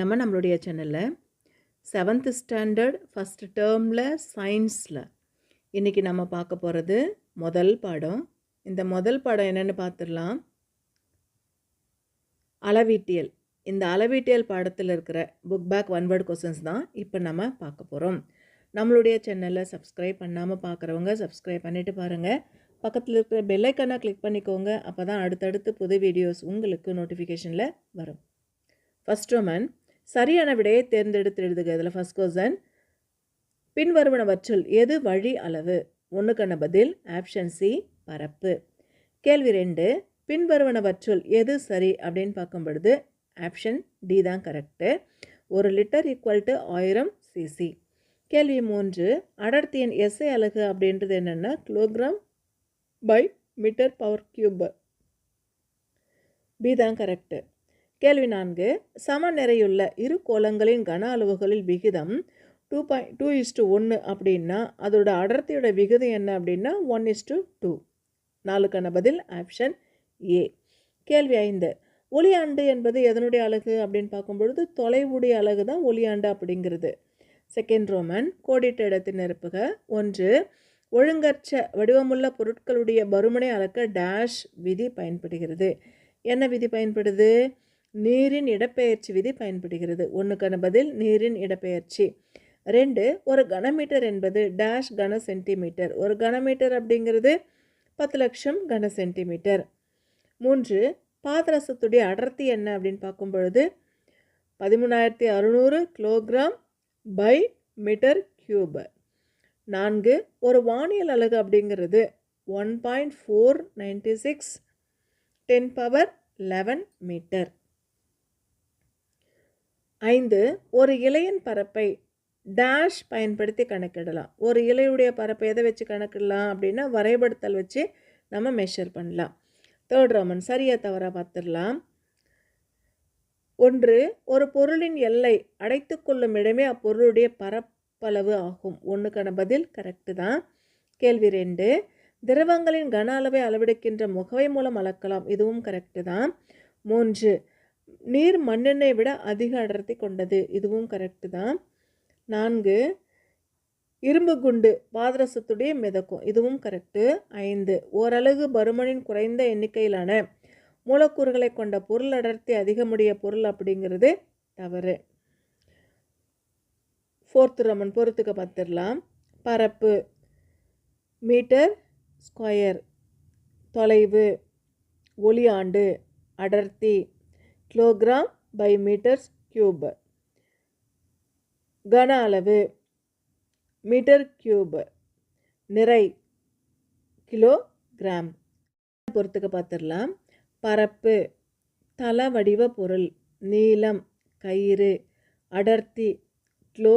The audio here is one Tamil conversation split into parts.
நம்ம நம்மளுடைய சேனலில் செவன்த் ஸ்டாண்டர்ட் ஃபஸ்ட் டேர்மில் சயின்ஸில் இன்றைக்கி நம்ம பார்க்க போகிறது முதல் பாடம். இந்த முதல் பாடம் என்னென்னு பார்த்துடலாம். அளவீட்டியல். இந்த அளவீட்டியல் பாடத்தில் இருக்கிற book back one word questions தான் இப்போ நம்ம பார்க்க போகிறோம் நம்மளுடைய சேனலில் சப்ஸ்கிரைப் பண்ணாமல் பார்க்குறவங்க சப்ஸ்கிரைப் பண்ணிவிட்டு பாருங்கள் பக்கத்தில் இருக்கிற பெல்லைக்கனை கிளிக் பண்ணிக்கோங்க. அப்போ தான் அடுத்தடுத்து புது வீடியோஸ் உங்களுக்கு நோட்டிஃபிகேஷனில் வரும். ஃபஸ்ட் ரோமன் சரியான விடையை தேர்ந்தெடுத்து எழுதுக. இதில் ஃபஸ்ட் கொஸ்டன் பின்வருவனவற்றில் எது வழி அளவு? ஒன்றுக்கான பதில் ஆப்ஷன் சி பரப்பு. கேள்வி ரெண்டு பின்வருவனவற்றுள் எது சரி அப்படின்னு பார்க்கும் பொழுது ஆப்ஷன் டி தான் கரெக்டு ஒரு லிட்டர் ஈக்குவல் டு ஆயிரம் சிசி கேள்வி மூன்று அடர்த்தியின் எஸ்ஐ அலகு அப்படின்றது என்னென்னா kilogram per metre power cube B தான் கரெக்டு கேள்வி நான்கு. சமநிறையுள்ள இரு கோலங்களின் கன அளவுகளில் விகிதம் டூ பாயிண்ட் டூ இஸ்டு ஒன்று அப்படின்னா அதோட அடர்த்தியோட விகிதம் என்ன அப்படின்னா ஒன் இஸ்டு டூ நாலுக்கான பதில் ஆப்ஷன் ஏ கேள்வி ஐந்து. ஒளியாண்டு என்பது எதனுடைய அழகு அப்படின்னு பார்க்கும்பொழுது தொலைவுடைய அலகு தான் ஒளியாண்டு அப்படிங்கிறது. செகண்ட் ரோமன் கோடிட்ட இடத்தின் நிரப்புக. ஒன்று ஒழுங்கற்ற வடிவமுள்ள பொருட்களுடைய பருமனை அளக்க டேஷ் விதி பயன்படுகிறது. என்ன விதி பயன்படுது? நீரின் இடப்பெயர்ச்சி விதி பயன்படுகிறது. ஒன்றுக்கான பதில் நீரின் இடப்பெயர்ச்சி. ரெண்டு ஒரு கனமீட்டர் என்பது டேஷ் கன சென்டிமீட்டர் ஒரு கனமீட்டர் அப்படிங்கிறது பத்து லட்சம் கன சென்டிமீட்டர் மூன்று பாதரசத்துடைய அடர்த்தி என்ன அப்படின்னு பார்க்கும் பொழுது பதிமூணாயிரத்தி அறுநூறு கிலோகிராம் பை மீட்டர் கியூப் நான்கு ஒரு வானியல் அலகு அப்படிங்கிறது one point four ninety six ten power eleven metre ஐந்து ஒரு இலையின் பரப்பை டேஷ் பயன்படுத்தி கணக்கிடலாம். ஒரு இலையுடைய பரப்பை எதை வச்சு கணக்கிடலாம் அப்படின்னா வரைபடத்தல் வச்சு நம்ம மெஷர் பண்ணலாம். தேர்ட் ராமன் சரியாக தவறாக பார்த்துடலாம். ஒன்று ஒரு பொருளின் எல்லை அடைத்து கொள்ளும் இடமே அப்பொருளுடைய பரப்பளவு ஆகும். ஒன்றுக்கான பதில் கரெக்டு தான். கேள்வி ரெண்டு திரவங்களின் கன அளவை அளவெடுக்கின்ற முகவை மூலம் அளக்கலாம். இதுவும் கரெக்டு தான். மூன்று நீர் மண்ணெண்ணை விட அதிக அடர்த்தி கொண்டது. இதுவும் கரெக்டு தான். நான்கு இரும்பு குண்டு பாதரசத்துடைய மிதக்கும். இதுவும் கரெக்டு ஐந்து ஓரளவு பருமனின் குறைந்த எண்ணிக்கையிலான மூலக்கூறுகளை கொண்ட பொருள் அடர்த்தி அதிகமுடைய பொருள் அப்படிங்கிறது தவறு. ஃபோர்த் ரமன் பொறுத்துக்க பார்த்துடலாம். பரப்பு மீட்டர் ஸ்கொயர் தொலைவு ஒளியாண்டு அடர்த்தி கிலோகிராம் பை மீட்டர்ஸ் கியூப் கன அளவு மீட்டர் கியூப் நிறை கிலோ கிராம் பொறுத்துக்க பார்த்துடலாம் பரப்பு தள வடிவ பொருள் நீளம் கயிறு அடர்த்தி கிலோ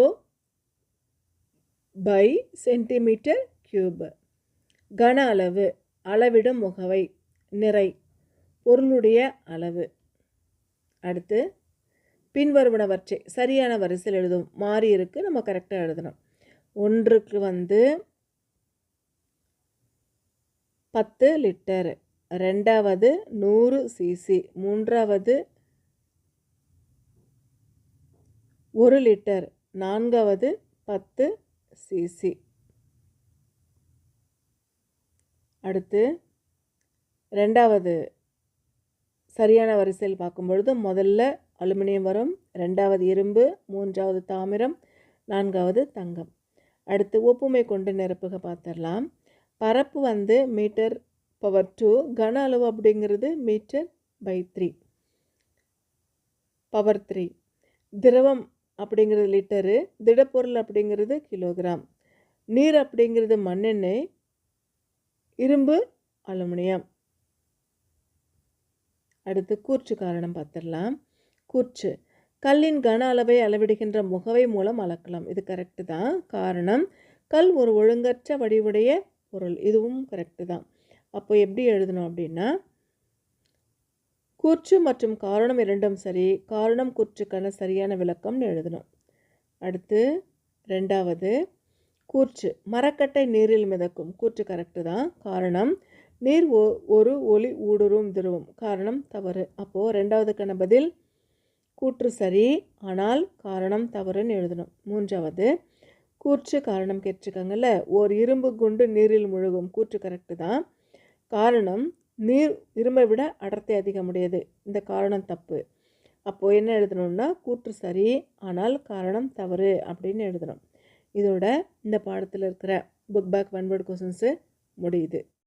பை சென்டிமீட்டர் கியூப் கன அளவு அளவிடும் முகவை நிறை பொருளுடைய அளவு. அடுத்து பின்வருவனவற்றை சரியான வரிசையில் எழுதும் மாறி இருக்குது நம்ம கரெக்டாக எழுதணும். ஒன்றுக்கு வந்து பத்து லிட்டர் ரெண்டாவது நூறு சிசி மூன்றாவது ஒரு லிட்டர் நான்காவது பத்து சிசி அடுத்து ரெண்டாவது சரியான வரிசையில் பார்க்கும் பொழுது முதல்ல அலுமினியம் வரும் ரெண்டாவது இரும்பு மூன்றாவது தாமிரம் நான்காவது தங்கம். அடுத்து ஒப்புமை கொண்டு நிரப்புக பார்த்துடலாம். பரப்பு வந்து மீட்டர் பவர் டூ கன அளவு அப்படிங்கிறது metre per three power three திரவம் அப்படிங்கிறது லிட்டரு திடப்பொருள் அப்படிங்கிறது கிலோகிராம் நீர் அப்படிங்கிறது மண்ணெண்ணெய் இரும்பு அலுமினியம். அடுத்து கூர்ச்சு காரணம் பார்த்துடலாம். கூர்ச்சு. கல்லின் கன அளவை அளவிடுகின்ற முகவை மூலம் அளக்கலாம். இது கரெக்டு தான். காரணம் கல் ஒரு ஒழுங்கற்ற வடிவுடைய பொருள். இதுவும் கரெக்டு தான். அப்போ எப்படி எழுதணும் அப்படின்னா கூற்று மற்றும் காரணம் இரண்டும் சரி. காரணம் கூற்றுக்கான சரியான விளக்கம்னு எழுதணும். அடுத்து ரெண்டாவது கூற்று மரக்கட்டை நீரில் மிதக்கும். கூற்று கரெக்டு தான். காரணம் நீர் ஒ- ஒரு ஒளி ஊடுருவும் திரவம். காரணம் தவறு. அப்போது ரெண்டாவதுக்கான பதில் கூற்று சரி ஆனால் காரணம் தவறுன்னு எழுதணும். மூன்றாவது கூற்று காரணம் கேட்டிருக்காங்கல்ல ஓர் இரும்பு குண்டு நீரில் முழுகும். கூற்று கரெக்டு தான். காரணம் நீர் இரும்பை விட அடர்த்தி அதிகமுடையது. இந்த காரணம் தப்பு. அப்போது என்ன எழுதணும்னா கூற்று சரி ஆனால் காரணம் தவறு அப்படின்னு எழுதணும். இதோட இந்த பாடத்தில் இருக்கிற book back one word questions முடியுது.